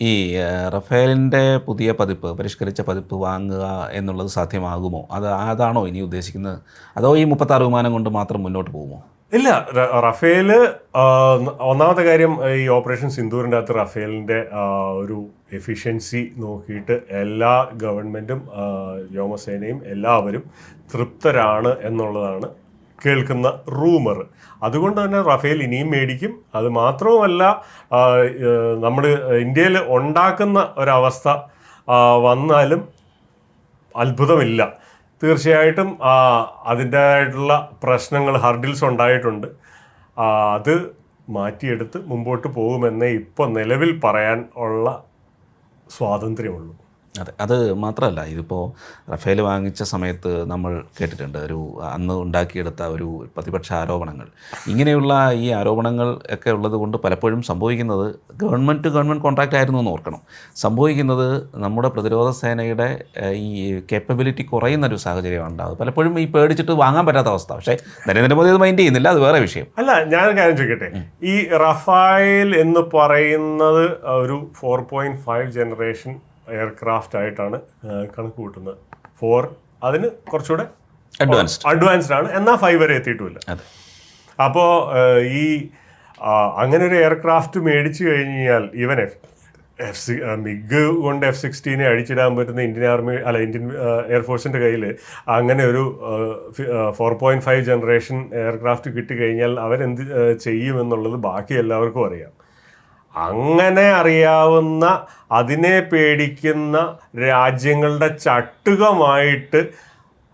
ഈ റഫേലിന്റെ പുതിയ പതിപ്പ് പരിഷ്കരിച്ച പതിപ്പ് വാങ്ങുക എന്നുള്ളത് സാധ്യമാകുമോ? അത് അതാണോ ഇനി ഉദ്ദേശിക്കുന്നത്? അതോ ഈ മുപ്പത്താറ് വിമാനം കൊണ്ട് മാത്രം മുന്നോട്ട് പോകുമോ? ഇല്ല. റഫേൽ ഒന്നാമത്തെ കാര്യം ഈ ഓപ്പറേഷൻ സിന്ദൂറിന്റെ അകത്ത് റഫേലിന്റെ ഒരു എഫിഷ്യൻസി നോക്കിയിട്ട് എല്ലാ ഗവൺമെന്റും വ്യോമസേനയും എല്ലാവരും തൃപ്തരാണ് എന്നുള്ളതാണ് കേൾക്കുന്ന റൂമർ. അതുകൊണ്ട് തന്നെ റഫേൽ ഇനിയും മേടിക്കും. അത് മാത്രവുമല്ല നമ്മൾ ഇന്ത്യയിൽ ഉണ്ടാക്കുന്ന ഒരവസ്ഥ വന്നാലും അത്ഭുതമില്ല. തീർച്ചയായിട്ടും അതിന്റെതായിട്ടുള്ള പ്രശ്നങ്ങൾ ഹർഡിൽസ് ഉണ്ടായിട്ടുണ്ട്. അത് മാറ്റിയെടുത്ത് മുമ്പോട്ട് പോകുമെന്നേ ഇപ്പോൾ നിലവിൽ പറയാൻ ഉള്ള സ്വാതന്ത്ര്യമുള്ളൂ. അതെ അത് മാത്രമല്ല ഇതിപ്പോൾ റഫേൽ വാങ്ങിച്ച സമയത്ത് നമ്മൾ കേട്ടിട്ടുണ്ട് ഒരു അന്ന് ഉണ്ടാക്കിയെടുത്ത ഒരു പ്രതിപക്ഷ ആരോപണങ്ങൾ. ഇങ്ങനെയുള്ള ഈ ആരോപണങ്ങൾ ഒക്കെ ഉള്ളത് കൊണ്ട് പലപ്പോഴും സംഭവിക്കുന്നത് ഗവൺമെന്റ് ടു ഗവൺമെന്റ് കോൺട്രാക്റ്റ് ആയിരുന്നു എന്ന് ഓർക്കണം. സംഭവിക്കുന്നത് നമ്മുടെ പ്രതിരോധ സേനയുടെ ഈ കേപ്പബിലിറ്റി കുറയുന്ന ഒരു സാഹചര്യമാണ് ഉണ്ടാകുന്നത് പലപ്പോഴും ഈ പേടിച്ചിട്ട് വാങ്ങാൻ പറ്റാത്ത അവസ്ഥ. പക്ഷേ നരേന്ദ്രമോദി അത് മൈൻഡ് ചെയ്യുന്നില്ല അത് വേറെ വിഷയം. അല്ല ഞാൻ കാര്യം ചോദിക്കട്ടെ? ഈ റഫായൽ എന്ന് പറയുന്നത് ഒരു four point five generation aircraft ആയിട്ടാണ് കണക്ക് കൂട്ടുന്നത്. ഫോർ അതിന് കുറച്ചുകൂടെ അഡ്വാൻസ്ഡ് അഡ്വാൻസ്ഡ് ആണ്. എന്നാൽ ഫൈവ് വരെ എത്തിയിട്ടുമില്ല അപ്പോൾ ഈ അങ്ങനെ ഒരു എയർക്രാഫ്റ്റ് മേടിച്ചു കഴിഞ്ഞ് കഴിഞ്ഞാൽ even F F C MiG കൊണ്ട് എഫ് സിക്സ്റ്റീനെ അടിച്ചിടാൻ പറ്റുന്ന ഇന്ത്യൻ ആർമി അല്ല ഇന്ത്യൻ എയർഫോഴ്സിന്റെ കയ്യിൽ അങ്ങനെ ഒരു four point five generation aircraft കിട്ടിക്കഴിഞ്ഞാൽ അവരെന്ത് ചെയ്യുമെന്നുള്ളത് ബാക്കി എല്ലാവർക്കും അറിയാം. അങ്ങനെ അറിയാവുന്ന അതിനെ പേടിക്കുന്ന രാജ്യങ്ങളുടെ ചട്ടുകമായിട്ട്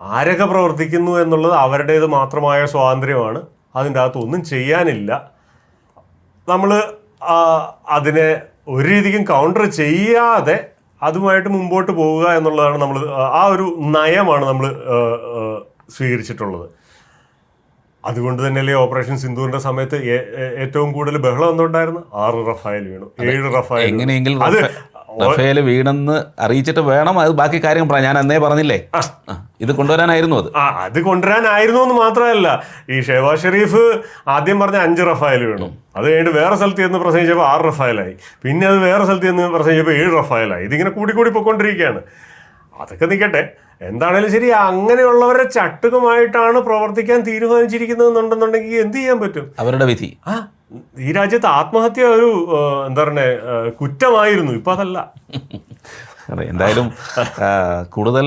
ആരൊക്കെ പ്രവർത്തിക്കുന്നു എന്നുള്ളത് അവരുടേത് മാത്രമായ സ്വാതന്ത്ര്യമാണ്. അതിന്റെ അകത്ത് ഒന്നും ചെയ്യാനില്ല. നമ്മൾ അതിനെ ഒരു രീതിക്കും കൗണ്ടർ ചെയ്യാതെ അതുമായിട്ട് മുമ്പോട്ട് പോവുക എന്നുള്ളതാണ് നമ്മൾ ആ ഒരു നയമാണ് നമ്മൾ സ്വീകരിച്ചിട്ടുള്ളത്. അതുകൊണ്ട് തന്നെയല്ലേ ഓപ്പറേഷൻ സിന്ധുവിന്റെ സമയത്ത് ഏറ്റവും കൂടുതൽ ബഹളം എന്തുണ്ടായിരുന്നു ആറ് റഫായൽ വീണു. ഏഴ് റഫായൽ. എങ്ങനെയെങ്കിലും അത് റഫേൽ വീണെന്ന് അറിയിച്ചിട്ട് വേണം അത് ബാക്കി കാര്യം പറയാം ഞാൻ അന്നേ പറഞ്ഞില്ലേ? ഇത് കൊണ്ടുവരാനായിരുന്നു അത്. ആ അത് കൊണ്ടുവരാനായിരുന്നു എന്ന് മാത്രമല്ല ഈ ഷെഹബാസ് ഷെരീഫ് ആദ്യം പറഞ്ഞ അഞ്ച് റഫായൽ വീണു. അത് കഴിഞ്ഞിട്ട് വേറെ സ്ഥലത്ത് ചെന്ന് പ്രസംഗിച്ചപ്പോൾ ആറ് റഫായലായി. പിന്നെ അത് വേറെ സ്ഥലത്ത് ചെന്ന് പ്രസംഗിച്ചപ്പോൾ ഏഴ് റഫായലായി. ഇതിങ്ങനെ കൂടി കൂടി പോയിക്കൊണ്ടിരിക്കുകയാണ്. അതൊക്കെ നിൽക്കട്ടെ എന്താണേലും ശരി അങ്ങനെയുള്ളവരെ ചട്ടുകമായിട്ടാണ് പ്രവർത്തിക്കാൻ തീരുമാനിച്ചിരിക്കുന്നതെന്നുണ്ടെന്നുണ്ടെങ്കിൽ എന്ത് ചെയ്യാൻ പറ്റും? അവരുടെ വിധി. ആ ഈ രാജ്യത്ത് ആത്മഹത്യ ഒരു എന്താ പറയുക കുറ്റമായിരുന്നു. ഇപ്പൊ അതല്ല. അതെ എന്തായാലും കൂടുതൽ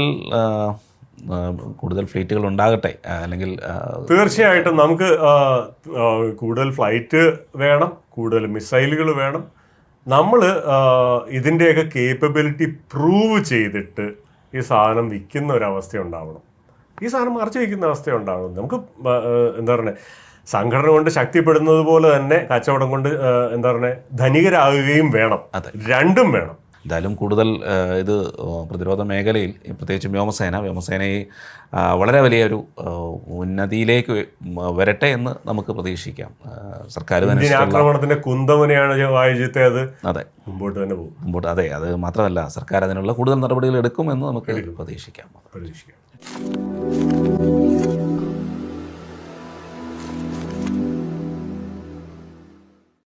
കൂടുതൽ ഫ്ലൈറ്റുകൾ ഉണ്ടാകട്ടെ അല്ലെങ്കിൽ തീർച്ചയായിട്ടും നമുക്ക് കൂടുതൽ ഫ്ലൈറ്റ് വേണം കൂടുതൽ മിസൈലുകൾ വേണം. നമ്മൾ ഇതിന്റെയൊക്കെ കേപ്പബിലിറ്റി പ്രൂവ് ചെയ്തിട്ട് ഈ സാധനം വിൽക്കുന്ന ഒരവസ്ഥ ഉണ്ടാവണം ഈ സാധനം മറച്ചു വയ്ക്കുന്ന അവസ്ഥ ഉണ്ടാവണം നമുക്ക് എന്താ പറയുക സംഘടന കൊണ്ട് ശക്തിപ്പെടുന്നത് പോലെ തന്നെ കച്ചവടം കൊണ്ട് എന്താ പറയുക ധനികരാകുകയും വേണം. അതെ. രണ്ടും വേണം. എന്തായാലും കൂടുതൽ ഇത് പ്രതിരോധ മേഖലയിൽ പ്രത്യേകിച്ച് വ്യോമസേന വ്യോമസേനയെ വളരെ വലിയൊരു ഉന്നതിയിലേക്ക് വരട്ടെ എന്ന് നമുക്ക് പ്രതീക്ഷിക്കാം. സർക്കാർ തന്നെ ആക്രമണത്തിന്റെ കുന്തമനെയാണ് വായുജ്യത്തെ അത് അതെ. മുമ്പോട്ട് തന്നെ പോകും. മുമ്പോട്ട് അതെ അത് മാത്രമല്ല സർക്കാർ അതിനുള്ള കൂടുതൽ നടപടികൾ എടുക്കുമെന്ന് നമുക്ക് പ്രതീക്ഷിക്കാം. പ്രതീക്ഷിക്കാം.